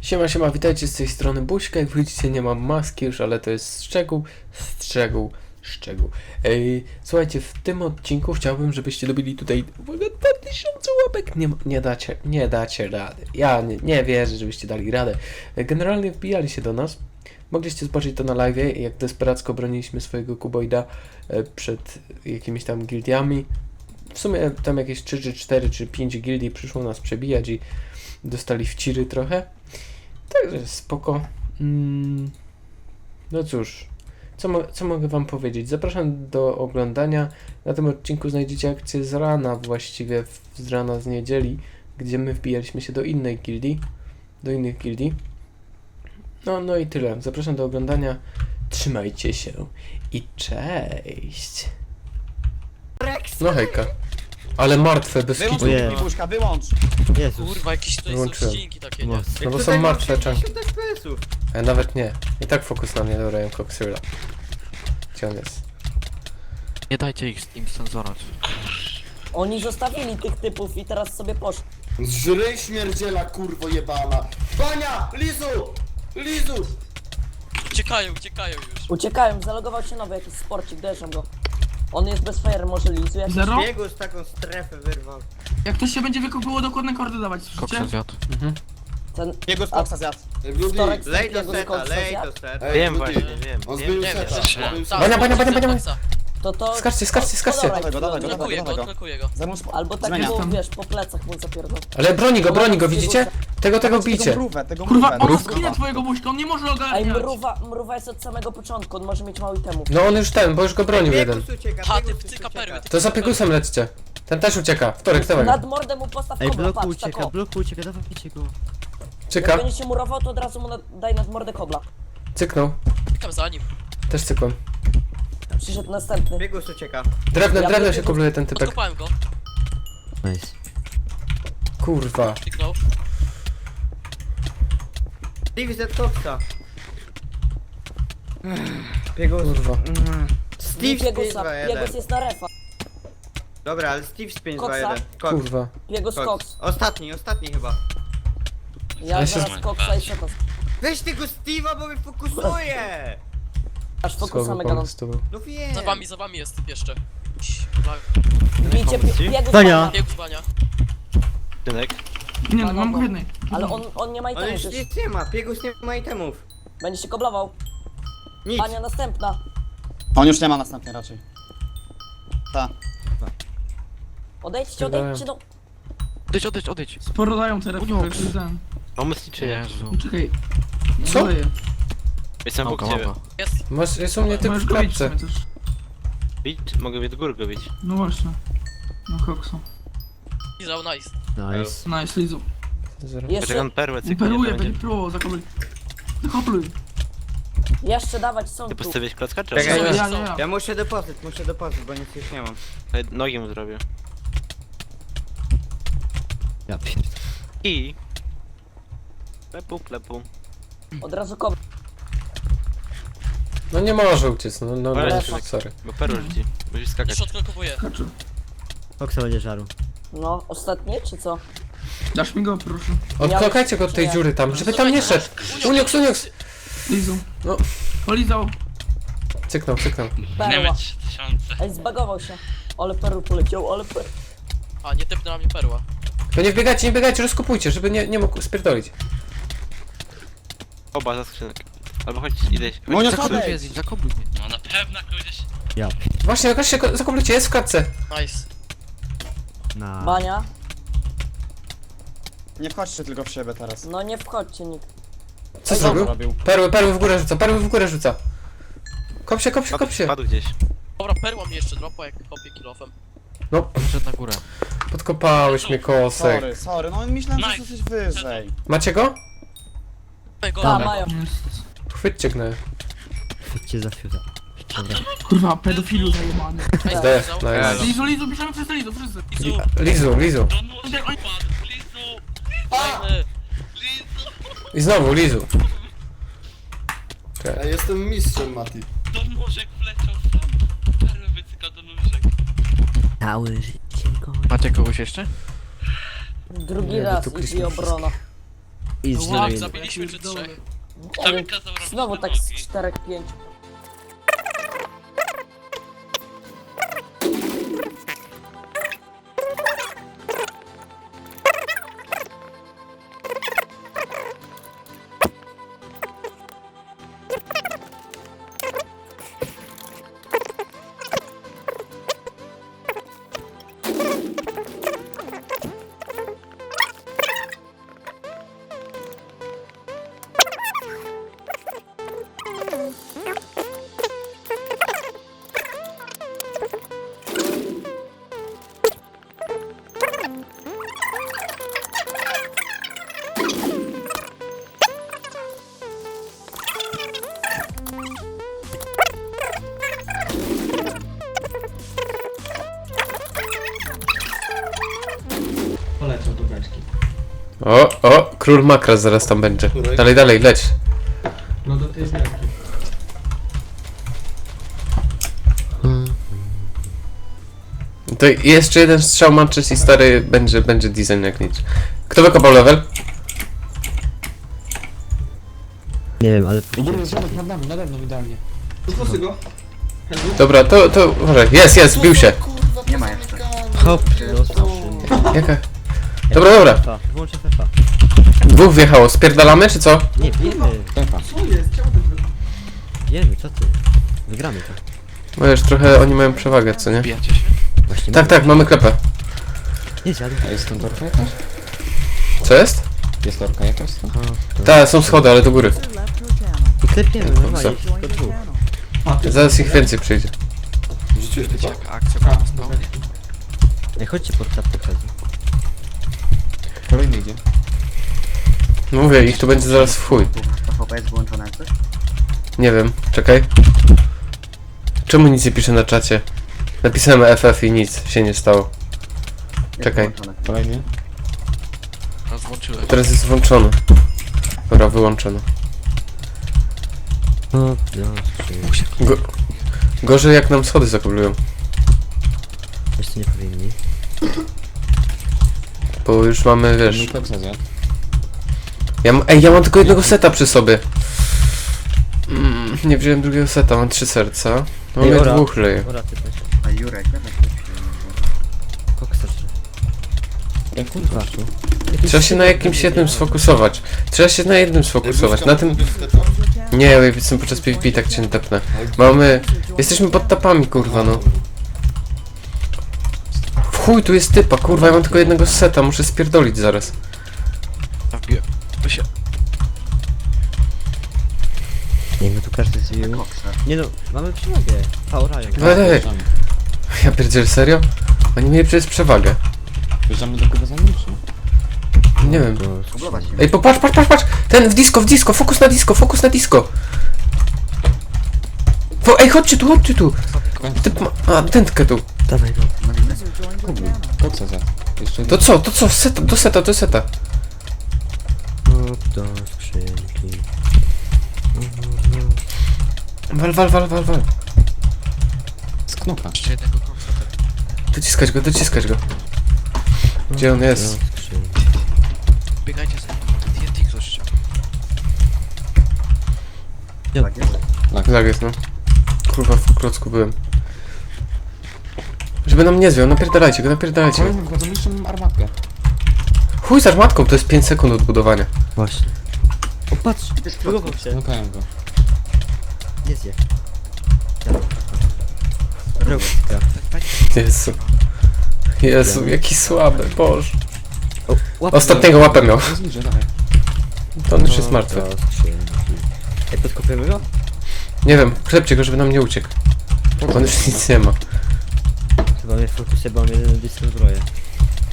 Siema, siema, witajcie z tej strony Buźka. Jak widzicie, nie mam maski już, ale to jest szczegół, szczegół, szczegół. Ej, słuchajcie, w tym odcinku chciałbym, żebyście dobili tutaj uwaga, 2000 łapek. Nie, nie dacie, nie dacie rady. Ja nie, nie wierzę, żebyście dali radę. Generalnie wbijali się do nas. Mogliście zobaczyć to na live, jak desperacko broniliśmy swojego kuboida e, przed jakimiś tam gildiami. W sumie tam jakieś 3 czy 4 czy 5 gildii przyszło nas przebijać i dostali wciry trochę. Także spoko. Mm, no cóż, co, mo- co mogę wam powiedzieć? Zapraszam do oglądania. Na tym odcinku znajdziecie akcję z rana, właściwie w- z rana z niedzieli, gdzie my wbijaliśmy się do innej gildii, do innych gildii. No, no i tyle. Zapraszam do oglądania. Trzymajcie się i cześć. No hejka. Ale martwe, bez Wyłącz kitu. Ojej. mi puszka, wyłącz! Jezus. Kurwa, jakieś to są Wyłączyłem. ścinki takie, nie? Mocno. No bo Jak są martwe czanki. 70 FPS-ów. E, nawet nie. I tak fokus na mnie, dobra, jem koksyla. Gdzie on jest? Nie dajcie ich im cenzorać. Oni zostawili tych typów i teraz sobie poszli. Zżryj śmierdziela, kurwo jebana! Bania! Lizu! Lizu! Uciekają, uciekają już. Uciekają, zalogował się nowy jakiś sporcik, dojeżdżam go. On jest bez fire, może lizu jakiś. Zero? Biegu z taką strefę wyrwał. Jak ktoś się będzie wykopyło dokładne kordy dawać, Koksa słyszycie? zjadł. Ten Biegu z koksa zjadł. Bloody! wtorek Lej do seta, koksa lej do seta. Ej, Wiem właśnie, wiem. On wiem, seta, Bania, bania, bania, bania. Koksa. To to... Skaczcie, skaczcie, skaczcie. Dawaj go, dawaj go, dawaj. Albo tak mu, wiesz, po plecach mu zapierdol. Ale broni go, broni go, widzicie? Tego, tego bijcie. Tego mrówę, tego Kurwa, mrówę. on zginie twojego buźka, on nie może Ej, ogarniać. mruwa, mruwa jest od samego początku, on może mieć mało itemów. No on już ten, bo już go bronił jeden. Ha, ty perły. ty To za wcyka piegusem lećcie. Ten też ucieka. Wtorek, dawaj go. Nad mordę mu postaw Ej, kobla, bloku patrz, tak ucieka, o. bloku ucieka, dawajcie go. Jak Cyka. będzie się murował, to od razu mu na, daj nad mordę kobla. Cyknął. Czekam za nim. Też cykłem. Przyszedł następny. Biegus ucieka. Drewnem, Ja drewnem się kobluje ten typek. Odkopałem go. Nice. Kurwa. Kliknął. Steve z koksa. Biegus. Kurwa. Mm. Steve z Piegusa, 5-2-1. Piegus jest na refa. Dobra, ale Steve z 5-2-1. Koksa. Koks. Kurwa. Piegus Koks. Cox. Ostatni, ostatni chyba. Ja Ale się- zaraz Coxa i Setos. Weź tego Steve'a, bo mnie fokusuje! Aż fokusamy ganą. pomysł to był. No wiem. Za wami, za wami jest typ jeszcze. Pomysł Bania. bania. Biegu z bania. Nie no, mam go jednej. Ale on, on nie ma Ale już nic nie ma, Biegus nie ma itemów. Będzie się koblował. Nic. Bania następna. On już nie ma następnej raczej. Ta. Odejdźcie, odejdźcie, no. Odejdź, odejdź, odejdź. Sporo dają te refy, ten. Czy Jezu. Czekaj. Co? Jestem obok ciebie. małka. Jest. Masz, jest u mnie typ Możesz w go bić w klatce. sumie też. Bić? Mogę do góry go bić. No właśnie. No koksu. Lizał, nice. Nice. Nice, Lizu. Zero. Poczekam Jeszcze, perłę, cykl nie będzie. będzie próbował zakopluj. Zakopluj. jeszcze dawać są Ty tu. postawiłeś klocka, czy Czekaj, ja Ja, ja- ja, muszę depozyt, muszę depozyt, bo nic już nie mam. Nogi mu zrobię. Ja pierd... I... Klepu, klepu. Od razu kobla. No nie może uciec, no, no, no Ale- sorry. Bo perły rzuci. Musisz skakać. Jeszcze odklekowuję. Kaczy. Koksa będzie żaru. No, ostatnie, czy co? Dasz mi go, proszę. Odklokajcie go od tej dziury tam, żeby tam nie szedł. Uniux, Uniux! Lizu. No. Polizał. Cyknął, cyknął. Perła. Ej, zbagował się. Ale perły poleciał, ale per... A, nie tepnęła mnie perła. To nie wbiegajcie, nie biegajcie, rozkopujcie, żeby nie, nie mógł spierdolić. Oba za skrzynek. Albo chodź, idę. chodź. No nie Zakopluj spadaj! mnie z nim, zakopluj mnie. Ja pierd... Właśnie, jakoś się ko- zakoplujcie, jest w klatce. Nice. Na... Bania. Nie wchodźcie tylko w siebie teraz. No nie wchodźcie nikt. Co Co zrobił? robił? Perły, perły w górę rzuca, perły w górę rzuca. Kop się, kop się, Spadł, kop się. spadł gdzieś. Dobra, perła mi jeszcze dropła, jak kopie kilofem. No, Wszedł na górę. podkopałeś mnie kosek. Sorry, sorry, no myślałem, że jesteś wyżej. Macie go? Ej, go, A, go. mają. Chwyćcie gnę. Chwyćcie za. Dobra. Kurwa, pedofilu zajebany. Nice, Zdech, lizał. nice. Lizu, Lizu, piszemy wszyscy Lizu, wszyscy. Lizu, Lizu, Lizu. Tutaj, oj, fajny. I znowu, Lizu. Ja jestem mistrzem, Mati. Całe życie go... Macie kogoś jeszcze? Drugi Nie, raz wytukliśmy idzie obrona. I znowu Zabiliśmy czy trzech? Nie wiem, Znowu tak z 4-5. O, o, król makras zaraz tam będzie. Której? Dalej, dalej, leć. No do tej wielkiej. To jeszcze jeden strzał Manchester i stary będzie, będzie design jak nic. Kto wykopał level? Nie wiem, ale... Dobra, to, to, uważaj. Jest, jest, bił się. Kurwa, Nie ma jeszcze. Hop, dostał Jaka? Dobra, dobra. FF, włączę FF. Dwóch wjechało, spierdalamy czy co? Nie, wiemy. Co jest? Czemu ten zrobił? Wiemy, co ty? Wygramy to. Bo już trochę oni mają przewagę, co nie? Bijacie się? Właśnie Tak, tak, mamy klepę. Nie dziady. A jest tam torka jakaś? Co jest? Jest torka jakaś? tam? Tak, są schody, ale do góry. I normalnie, tylko dwóch. Zaraz ich więcej przyjdzie. Rzuciłeś typa? Akcja? Ej, chodźcie pod czapkę przed. Kolejny idzie. Mówię, ich tu będzie zaraz w chuj. PvP jest wyłączone jak coś? Nie wiem, czekaj. Czemu nic nie pisze na czacie? Napisałem FF i nic się nie stało. Czekaj, Kolejny. Raz włączyłem. teraz jest włączony. Dobra, wyłączono. O, no. Go gorzej jak nam schody zakoblują, Jeszcze nie powinni. Bo już mamy, Wiesz. wiesz... Koksa zjadł. Ja m- ej, ja mam tylko jednego seta przy sobie. Mm, nie wziąłem drugiego seta, mam trzy serca. No Ej, mnie ora. dwóch leje. Ora, ty też. A Jurek, dawaj. Koksa, czy... Ej, kurwa. Trzeba się na jakimś jednym sfokusować. Trzeba się na jednym sfokusować. Na tym... Nie, jestem podczas PvP, tak cię nie tepnę. Mamy... Jesteśmy pod tapami, kurwa, no. Chuj, tu jest typa, kurwa, ja mam tylko jednego seta, muszę spierdolić zaraz. By się. Nie, my tu każdy zbił. Nie no, mamy przewagę. A, ora, jak... Ej. Ja pierdzielę, serio? Oni mieli przecież przewagę. Wjeżdżamy do Kuba za nim, czy nie? Wiem. Się. Ej, popatrz, patrz, patrz, patrz! Ten w disco, w disco, fokus na disco, fokus na disco! Fo ej, chodźcie tu, chodźcie tu! Typ ma... A, dętkę tu. Dawaj go. Kubu. Koksa zjadł. Jeszcze To co, to co, seta, do seta, do seta. Hop, do skrzynki. Wal, wal, wal, wal, wal. z knoka. Jeszcze jednego koksa. Dociskać go, dociskać go. Gdzie on jest? Do skrzynki. Biegajcie za nim. TNT ktoś chciał. Tak jest, no. Kurwa, w klocku byłem. Żeby nam nie zwiał, napierdalajcie go, napierdalajcie go. Kolejny wchodzą, jeszcze mam armatkę. Chuj z armatką, to jest 5 sekund odbudowania. Właśnie. O, patrz! Próbował się. Knokałem go. Nie zje. Drogowska. Jezu. Jezu, jaki słaby, boże. O, Ostatniego łapę miał. To jest niżej, dawaj. To on już jest martwy. Ej, podkopiemy go? Nie wiem, klepcie go, żeby nam nie uciekł. On już nic nie ma. Chyba mnie fokusie, bo mam jeden disco zbroję.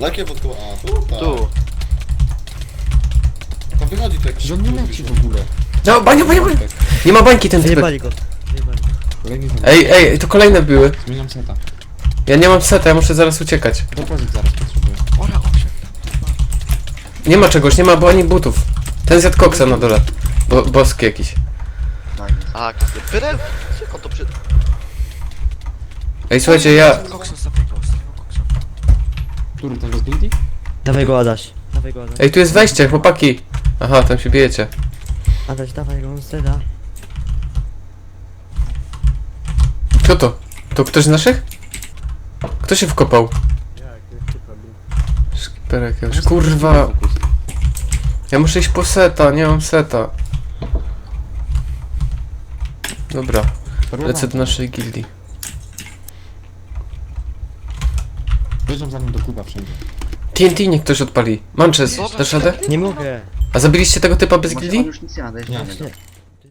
Jakie wodko? A, tu? Tak. Tu. To wychodzi to jakiś... Że on nie leci w ogóle. No, bania, bania, bania! Nie ma bańki ten typek. Zjebali go. Zjebali go. Kolejny wchodzą. Ej, ej, to kolejne były. Zmieniam seta. Ja nie mam seta, ja muszę zaraz uciekać. Zaraz potrzebuję. Ora. Nie ma czegoś, nie ma bo ani butów. Ten zjadł koksa na dole. Bo, boski jakiś. A, Pyrel? Jak on to przy... Ej, słuchajcie, ja... Koksa ten rozbity? Dawaj go, Adaś. dawaj go, Adaś. Ej, tu jest wejście, chłopaki! Aha, tam się bijecie. Adaś, dawaj go, on zeda. Kto to? To ktoś z naszych? Kto się wkopał? Skipper jakiegoś. Kurwa! Ja muszę iść po seta, nie mam seta. Dobra, lecę do naszej gildii. Wyjeżdżam za nim do kuba wszędzie. TNT niech ktoś odpali. Manches, dasz radę? Nie mogę. A zabiliście tego typa bez gildii? już nic nie ma, dajesz Nie. Nie.